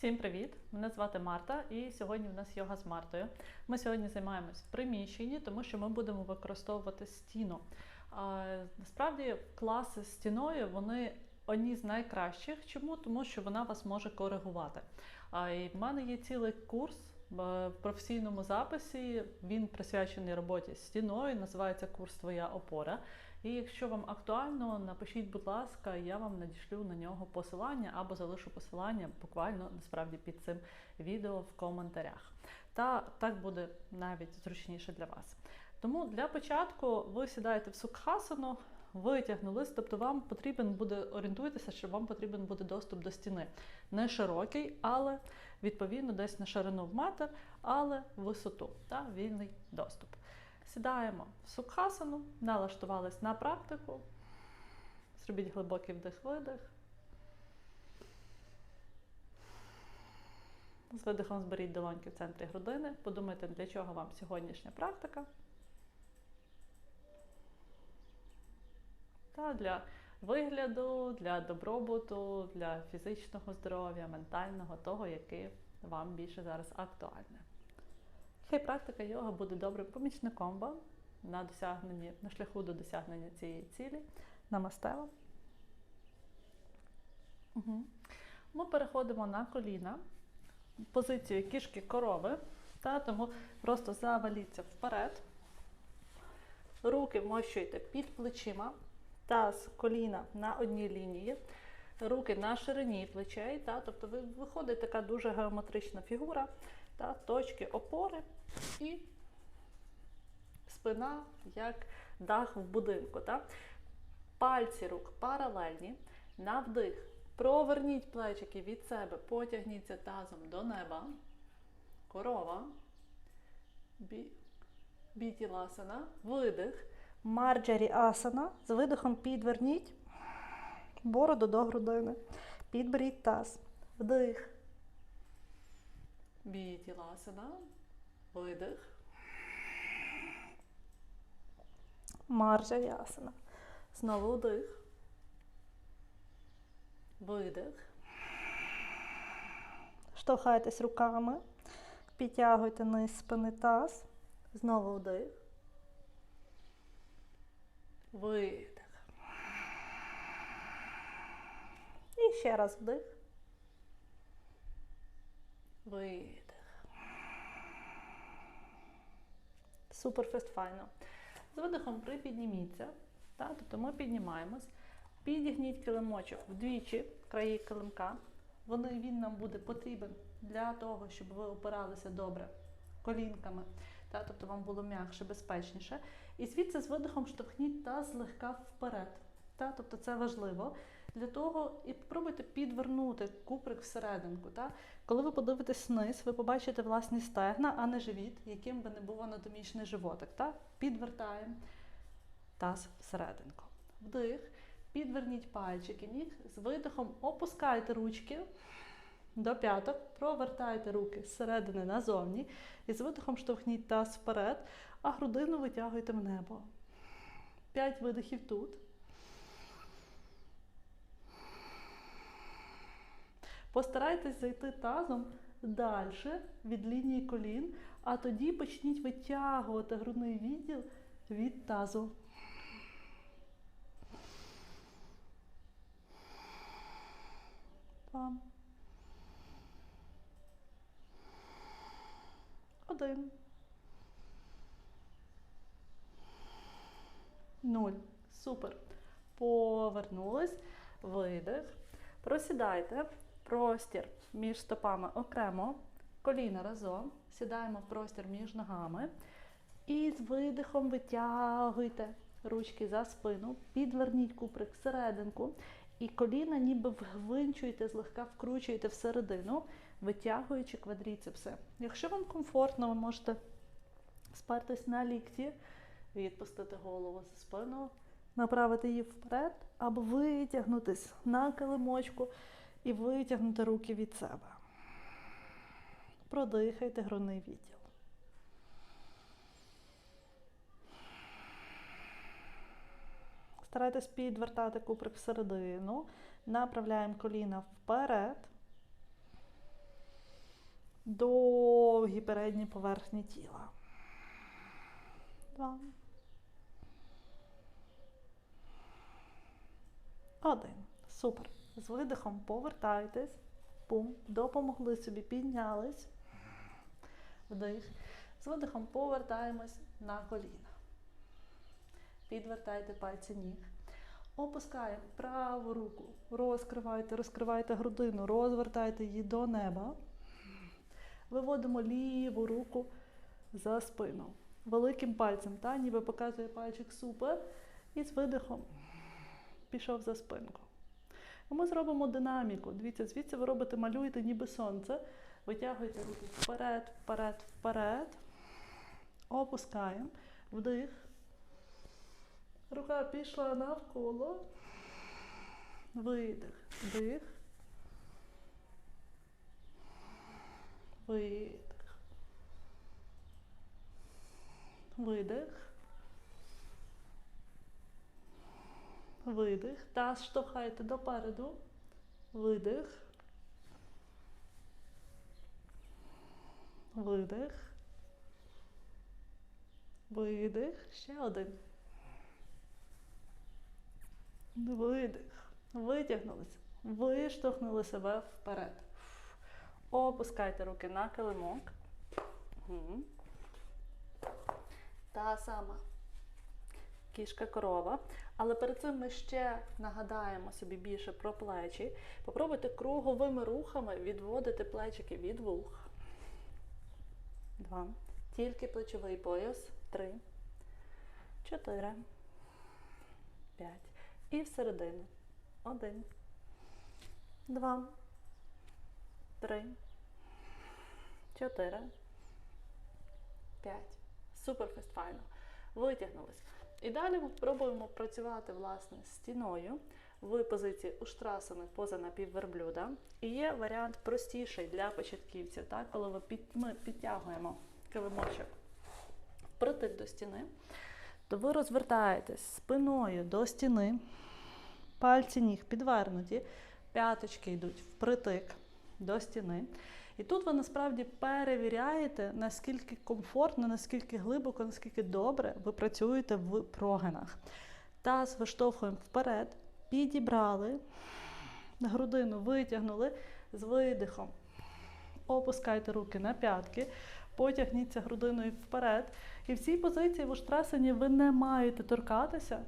Всім привіт! Мене звати Марта, і сьогодні в нас йога з Мартою. Ми сьогодні займаємось в приміщенні, тому що ми будемо використовувати стіну. А, насправді, класи з стіною вони одні з найкращих. Чому? Тому що вона вас може коригувати. А, і в мене є цілий курс е, в професійному записі. Він присвячений роботі з стіною. Називається курс Твоя опора. І якщо вам актуально, напишіть, будь ласка, я вам надішлю на нього посилання або залишу посилання буквально насправді під цим відео в коментарях. Та так буде навіть зручніше для вас. Тому для початку ви сідаєте в сукхасану, витягнулись, тобто вам потрібен буде орієнтуйтеся, що вам потрібен буде доступ до стіни. Не широкий, але відповідно десь на ширину в метр, але висоту та вільний доступ. Сідаємо в сукхасану, налаштувались на практику. Зробіть глибокий вдих-видих. З видихом зберіть долоньки в центрі грудини. Подумайте, для чого вам сьогоднішня практика. Та для вигляду, для добробуту, для фізичного здоров'я, ментального, того, яке вам більше зараз актуальне. Хай практика йога буде добрим помічником вам на досягненні, на шляху до досягнення цієї цілі. Намасте вам. Угу. Ми переходимо на коліна, позицію кішки корови, та, тому просто заваліться вперед. Руки вмощуйте під плечима, таз коліна на одній лінії, руки на ширині плечей. Та, тобто ви виходить така дуже геометрична фігура, та, точки опори і спина як дах в будинку. Та. Пальці рук паралельні. На вдих. Проверніть плечики від себе, потягніться тазом до неба. Корова. Бі... Бітіласана. Видих. Марджарі асана. З видихом підверніть бороду до грудини. Підберіть таз. Вдих. Бітіласана. Видих. Марджарі асана. Знову вдих. Видих. Штовхайтесь руками. Підтягуйте низ спини таз. Знову вдих. Видих. І ще раз вдих. Видих. Супер фест файно. З видихом припідніміться. Так? Тобто ми піднімаємось. Підігніть килимочок вдвічі краї килимка. Вони, Він нам буде потрібен для того, щоб ви опиралися добре колінками. Так? Тобто вам було м'якше, безпечніше. І звідси з видихом штовхніть та злегка вперед. Так? Тобто це важливо. Для того і спробуйте підвернути куприк всерединку. Так? Коли ви подивитесь вниз, ви побачите власні стегна, а не живіт, яким би не був анатомічний животик. Так? Підвертаємо таз всерединку. Вдих. Підверніть пальчики ніг. З видихом опускайте ручки до п'яток, провертайте руки зсередини назовні. І з видихом штовхніть таз вперед, а грудину витягуйте в небо. П'ять видихів тут. Постарайтесь зайти тазом далі від лінії колін, а тоді почніть витягувати грудний відділ від тазу. Два. Один. Нуль. Супер. Повернулись. Видих. Просідайте. Простір між стопами окремо. Коліна разом. Сідаємо в простір між ногами. І з видихом витягуйте ручки за спину. Підверніть куприк всерединку. І коліна ніби вгвинчуєте, злегка вкручуєте всередину, витягуючи квадріцепси. Якщо вам комфортно, ви можете спертись на лікті, відпустити голову за спину, направити її вперед, або витягнутись на килимочку і витягнути руки від себе. Продихайте грудний відділ. Старайтесь підвертати куприк всередину. Направляємо коліна вперед. Довгі передні поверхні тіла. Два. Один. Супер. З видихом повертайтесь. Бум. Допомогли собі, піднялись. Вдих. З видихом повертаємось на коліна. Підвертайте пальці ніг. Опускаємо праву руку. Розкривайте, розкривайте грудину, розвертайте її до неба. Виводимо ліву руку за спину. Великим пальцем, та, ніби показує пальчик супер. І з видихом пішов за спинку. І ми зробимо динаміку. Дивіться, звідси ви робите, малюєте ніби сонце. Витягуєте руки вперед, вперед, вперед. Опускаємо. Вдих. Рука пішла навколо. Видих. Вдих. Видих. Видих. Видих. Таз штовхайте допереду. Видих. Видих. Видих. Ще один. Видих. Витягнулися. Виштовхнули себе вперед. Опускайте руки на килимок. Та сама кішка корова. Але перед цим ми ще нагадаємо собі більше про плечі. Попробуйте круговими рухами відводити плечики від вух. Два. Тільки плечовий пояс. Три. Чотири. П'ять. І всередину. Один. Два. Три. Чотири. П'ять. Супер фестфайно. Витягнулись. І далі ми пробуємо працювати власне стіною в позиції уштрасани поза напівверблюда. І є варіант простіший для початківців, так? коли ви під, ми підтягуємо килимочок впритик до стіни, то ви розвертаєтесь спиною до стіни, пальці ніг підвернуті, п'яточки йдуть впритик до стіни. І тут ви насправді перевіряєте, наскільки комфортно, наскільки глибоко, наскільки добре ви працюєте в прогинах. Таз виштовхуємо вперед, підібрали, грудину витягнули з видихом. Опускайте руки на п'ятки, потягніться грудиною вперед. І в цій позиції в уштрасані ви не маєте торкатися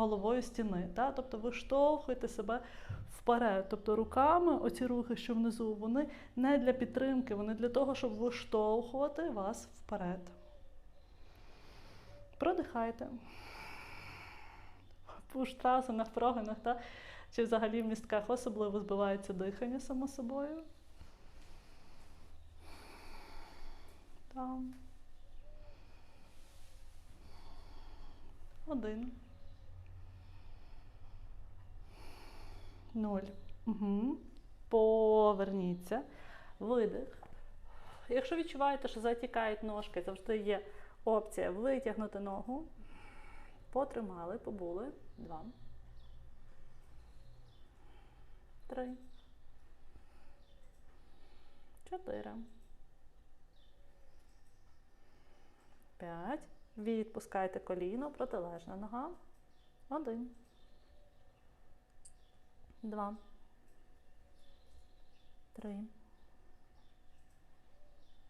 головою стіни. Та? Тобто ви штовхуєте себе вперед. Тобто руками, оці рухи, що внизу, вони не для підтримки, вони для того, щоб виштовхувати вас вперед. Продихайте. В штрасинах, прогинах, та? чи взагалі в містках особливо збивається дихання само собою. Там. Один. Нуль. Угу. Поверніться. Видих. Якщо відчуваєте, що затікають ножки, завжди є опція витягнути ногу. Потримали, побули. Два. Три. Чотири. П'ять. Відпускайте коліно, протилежна нога. Один. Два. Три.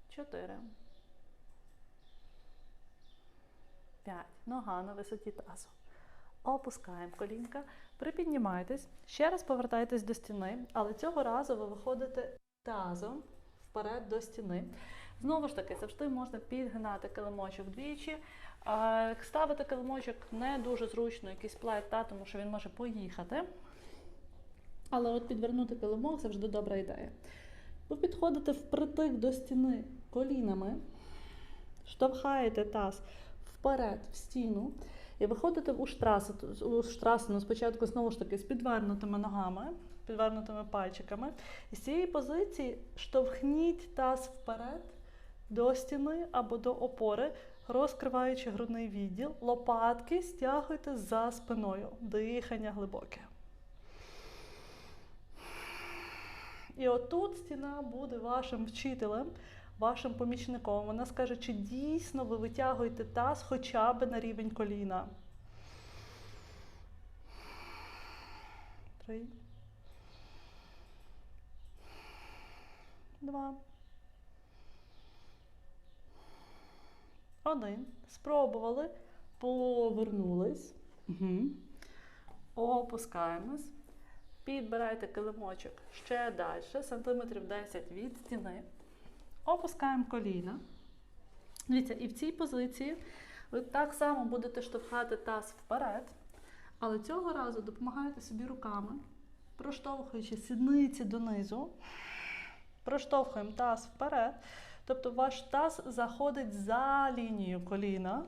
Чотири. П'ять. Нога на висоті тазу. Опускаємо колінка. Припіднімайтесь. Ще раз повертайтесь до стіни, але цього разу ви виходите тазом вперед до стіни. Знову ж таки, завжди можна підгинати килимочок двічі. Ставити килимочок не дуже зручно, якийсь плайт, та, тому що він може поїхати. Але от підвернути килимок завжди добра ідея. Ви підходите впритик до стіни колінами, штовхаєте таз вперед в стіну і виходите в штрасину спочатку знову ж таки з підвернутими ногами, підвернутими пальчиками. І з цієї позиції штовхніть таз вперед до стіни або до опори, розкриваючи грудний відділ, лопатки стягуйте за спиною. Дихання глибоке. І отут стіна буде вашим вчителем, вашим помічником. Вона скаже, чи дійсно ви витягуєте таз хоча б на рівень коліна. Три. Два. Один. Спробували. Повернулись. Угу. Опускаємось. Підбирайте килимочок ще далі, сантиметрів 10 від стіни. Опускаємо коліна. Дивіться, і в цій позиції ви так само будете штовхати таз вперед, але цього разу допомагаєте собі руками, проштовхуючи сідниці донизу, проштовхуємо таз вперед. Тобто ваш таз заходить за лінію коліна.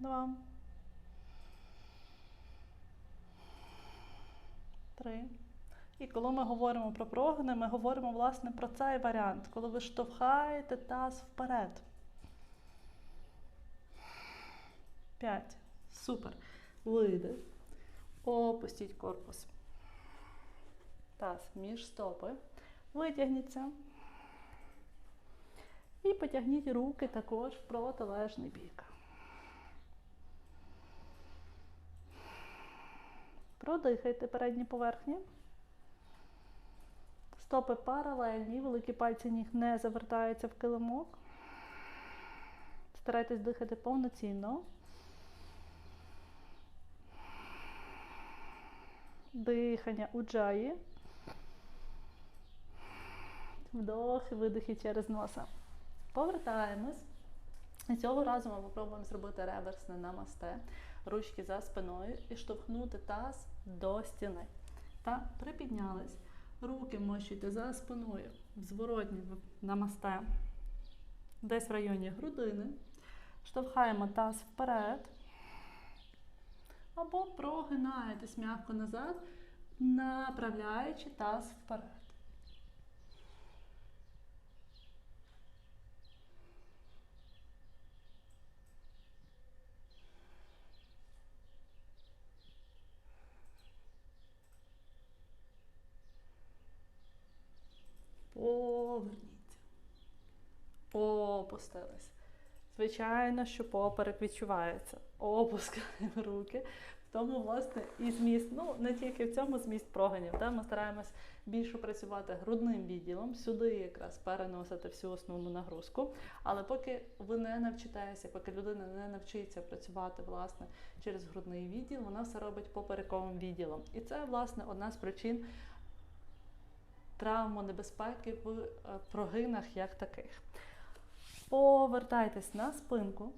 Два. Три. І коли ми говоримо про прогини, ми говоримо власне про цей варіант, коли ви штовхаєте таз вперед. П'ять. Супер. Видих. Опустіть корпус. Таз між стопи. Витягніться. І потягніть руки також в протилежний бік. Продихайте передні поверхні. Стопи паралельні, великі пальці ніг не завертаються в килимок. Старайтесь дихати повноцінно. Дихання у джаї. Вдох і видихи через носа. Повертаємось. І цього разу ми спробуємо зробити реверсне намасте. Ручки за спиною і штовхнути таз до стіни. Та припіднялись. Руки мощуйте за спиною. В зворотні намасте. Десь в районі грудини. Штовхаємо таз вперед. Або прогинаєтесь м'яко назад, направляючи таз вперед. Поверніться. Опустились. Звичайно, що поперек відчувається. Опускаємо руки. В тому, власне, і зміст, ну не тільки в цьому зміст проганів. Та? Ми стараємось більше працювати грудним відділом, сюди якраз переносити всю основну нагрузку. Але поки ви не навчитеся, поки людина не навчиться працювати власне через грудний відділ, вона все робить поперековим відділом. І це, власне, одна з причин травмонебезпеки в е, прогинах як таких. Повертайтесь на спинку,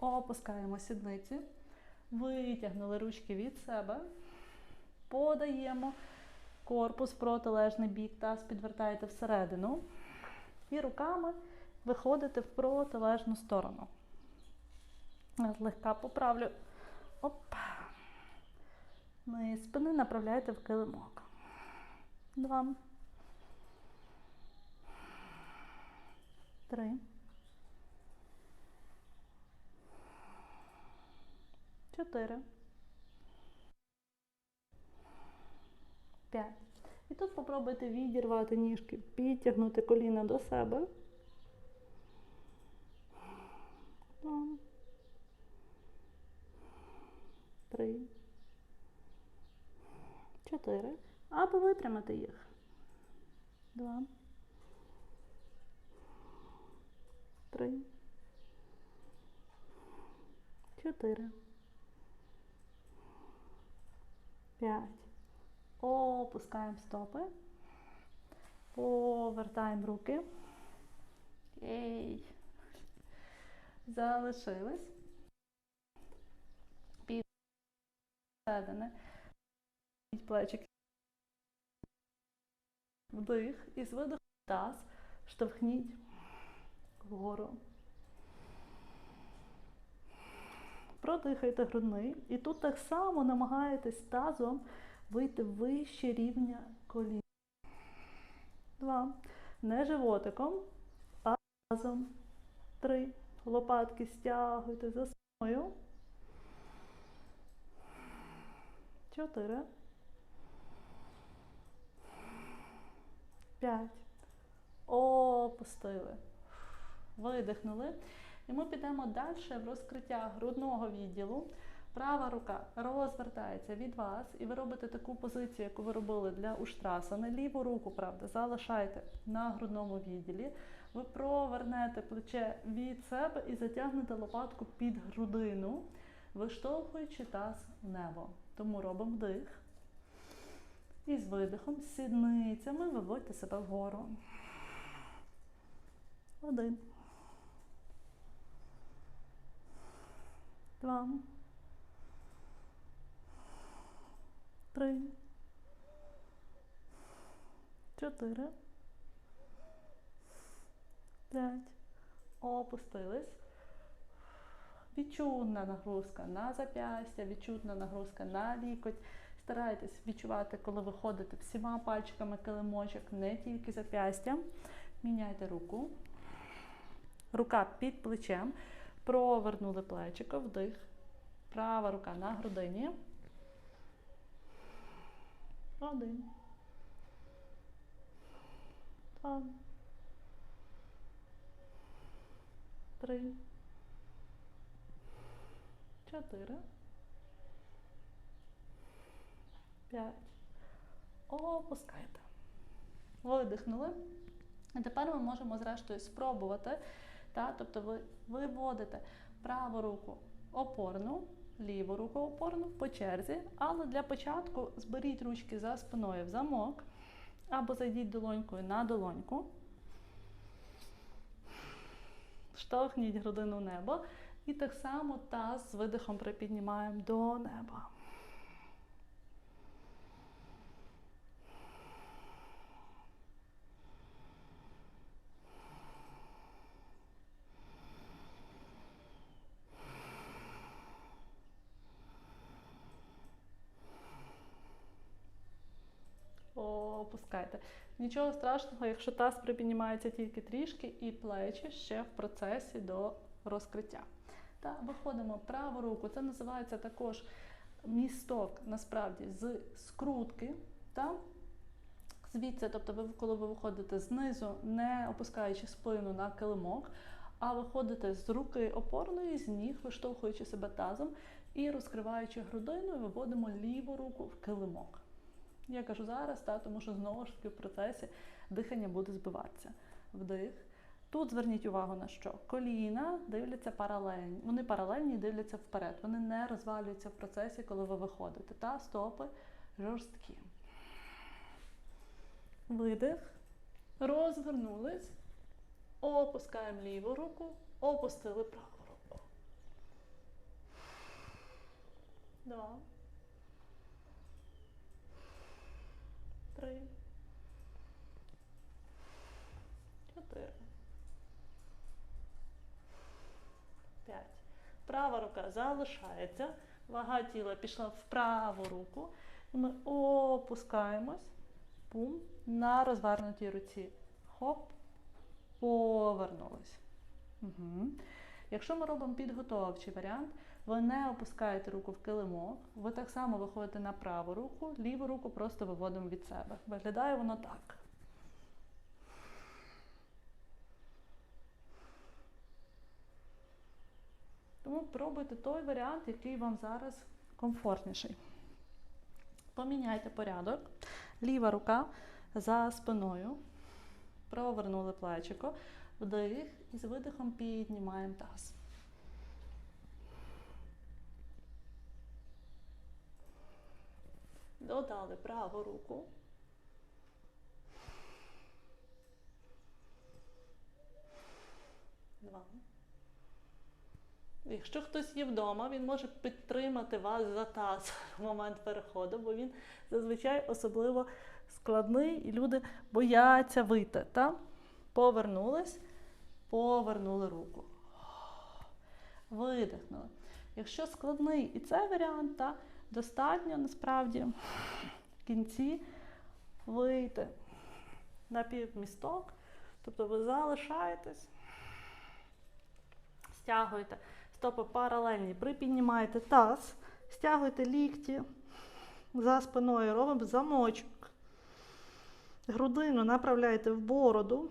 опускаємо сідниці, витягнули ручки від себе, подаємо корпус протилежний бік, таз підвертаєте всередину і руками виходите в протилежну сторону. Злегка поправлю. Оп. Низ спини направляєте в килимок. Два. Три. Чотири. П'ять. І тут попробуйте відірвати ніжки, підтягнути коліна до себе. Два. Три. Чотири. Або витримати їх. Два. Три. Чотири. П'ять. Опускаємо стопи. Повертаємо руки. Ей. Залишились. Підседини. Плечики. Вдих і з видиху таз штовхніть вгору. Продихайте грудний. І тут так само намагаєтесь тазом вийти вище рівня колін. Два. Не животиком, а тазом. Три. Лопатки стягуйте за спиною. Чотири. П'ять. Опустили. Видихнули. І ми підемо далі в розкриття грудного відділу. Права рука розвертається від вас, і ви робите таку позицію, яку ви робили для уштрасани. Ліву руку, правда, залишайте на грудному відділі. Ви провернете плече від себе і затягнете лопатку під грудину, виштовхуючи таз в небо. Тому робимо вдих. І з видихом, сідницями виводьте себе вгору. Один. Два. Три. Чотири. П'ять. Опустились. Відчутна нагрузка на зап'ястя, відчутна нагрузка на лікоть. Старайтесь відчувати, коли ви ходите всіма пальчиками килимочок, не тільки зап'ястя. Міняйте руку. Рука під плечем. Провернули плечико, вдих. Права рука на грудині. Один. Два. Три. Чотири. П'ять. Опускайте. Видихнули. І тепер ми можемо, зрештою, спробувати. Та? Тобто ви виводите праву руку опорну, ліву руку опорну по черзі, але для початку зберіть ручки за спиною в замок, або зайдіть долонькою на долоньку. Штовхніть грудину в небо. І так само таз з видихом припіднімаємо до неба. Опускайте. Нічого страшного, якщо таз припіднімається тільки трішки, і плечі ще в процесі до розкриття. Та виходимо праву руку. Це називається також місток, насправді, з скрутки. Та? Звідси, тобто, ви, коли ви виходите знизу, не опускаючи спину на килимок, а виходите з руки опорної, з ніг, виштовхуючи себе тазом і розкриваючи грудину, виводимо ліву руку в килимок. Я кажу зараз, та, тому що знову ж таки в процесі дихання буде збиватися. Вдих. Тут зверніть увагу на що? Коліна дивляться паралельні. Вони паралельні дивляться вперед. Вони не розвалюються в процесі, коли ви виходите. Та стопи жорсткі. Видих. Розвернулись. Опускаємо ліву руку, опустили праву руку. Два. Три. Чотири. П'ять. Права рука залишається. Вага тіла пішла в праву руку. І ми опускаємось. Пум. На розвернутій руці. Хоп. Повернулись. Угу. Якщо ми робимо підготовчий варіант, ви не опускаєте руку в килимок, ви так само виходите на праву руку, ліву руку просто виводимо від себе. Виглядає воно так. Тому пробуйте той варіант, який вам зараз комфортніший. Поміняйте порядок. Ліва рука за спиною. Провернули плечико, вдих і з видихом піднімаємо таз. Додали праву руку. Два. Якщо хтось є вдома, він може підтримати вас за таз в момент переходу, бо він зазвичай особливо складний і люди бояться вийти. Та? Повернулись, повернули руку. Видихнули. Якщо складний і цей варіант, та, достатньо насправді в кінці вийти на півмісток. Тобто ви залишаєтесь, стягуєте стопи паралельні, припіднімаєте таз, стягуєте лікті, За спиною робимо замочок. Грудину направляйте в бороду.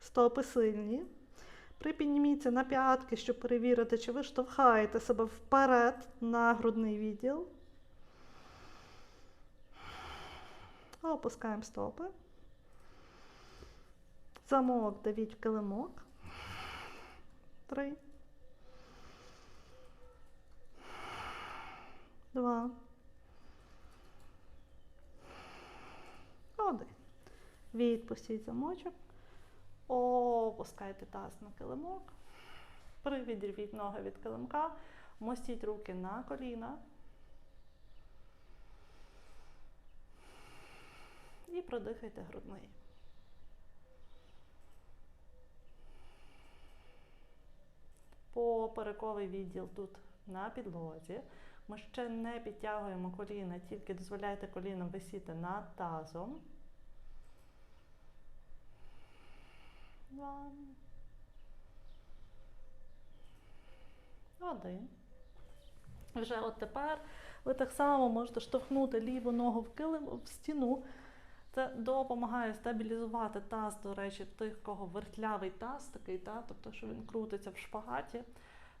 Стопи сильні. Припідніміться на п'ятки, щоб перевірити, чи ви штовхаєте себе вперед на грудний відділ. Опускаємо стопи. Замок давіть в килимок. Три. Два. Один. Відпустіть замочок. Опускайте таз на килимок. Привідрівіть ноги від килимка. Мостіть руки на коліна. І продихайте грудний. Поперековий відділ тут на підлозі. Ми ще не підтягуємо коліна, тільки дозволяйте колінам висіти над тазом. Два. Один. Вже от тепер ви так само можете штовхнути ліву ногу в килим в стіну. Це допомагає стабілізувати таз, до речі, тих, кого вертлявий таз такий, та, тобто, що він крутиться в шпагаті.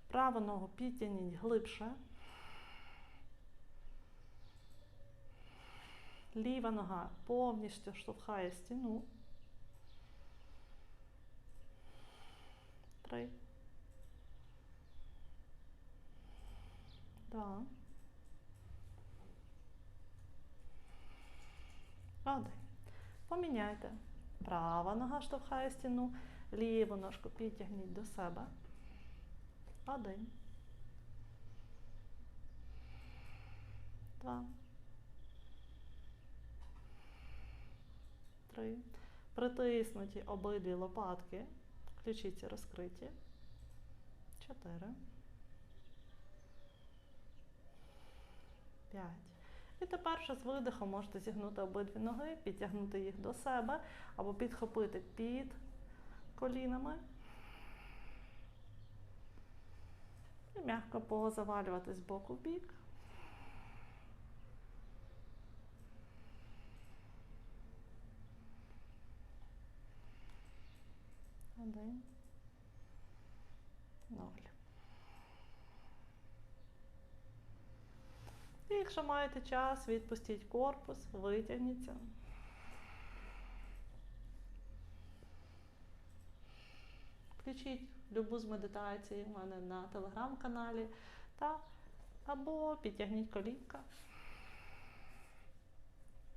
Праву ногу підтягніть глибше. Ліва нога повністю штовхає стіну. Три. Два. Один. Поміняйте. Права нога штовхає стіну, ліву ножку підтягніть до себе. Один. Два. Три. Притиснуті обидві лопатки. Ключиці розкриті. Чотири. П'ять. І тепер вже з видихом можете зігнути обидві ноги, підтягнути їх до себе або підхопити під колінами. І м'яко позавалювати з боку в бік. Один. Ноль. І якщо маєте час, відпустіть корпус, витягніться. Включіть любу з медитацій у мене на телеграм-каналі та або підтягніть колінка.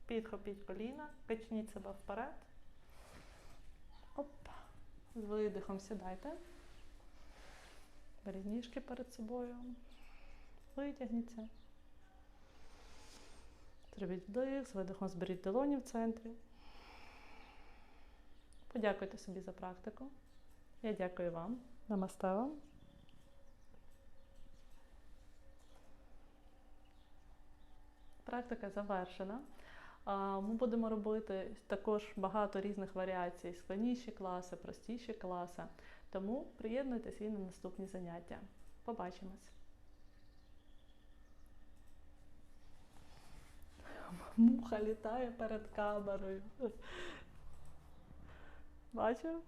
Підхопіть коліна, качніть себе вперед. З видихом сідайте. Беріть ніжки перед собою. Витягніться. Зробіть вдих, з видихом зберіть долоні в центрі. Подякуйте собі за практику. Я дякую вам. Намасте вам. Практика завершена. Ми будемо робити також багато різних варіацій, складніші класи, простіші класи. Тому приєднуйтесь і на наступні заняття. Побачимось! Муха літає перед камерою. Бачив?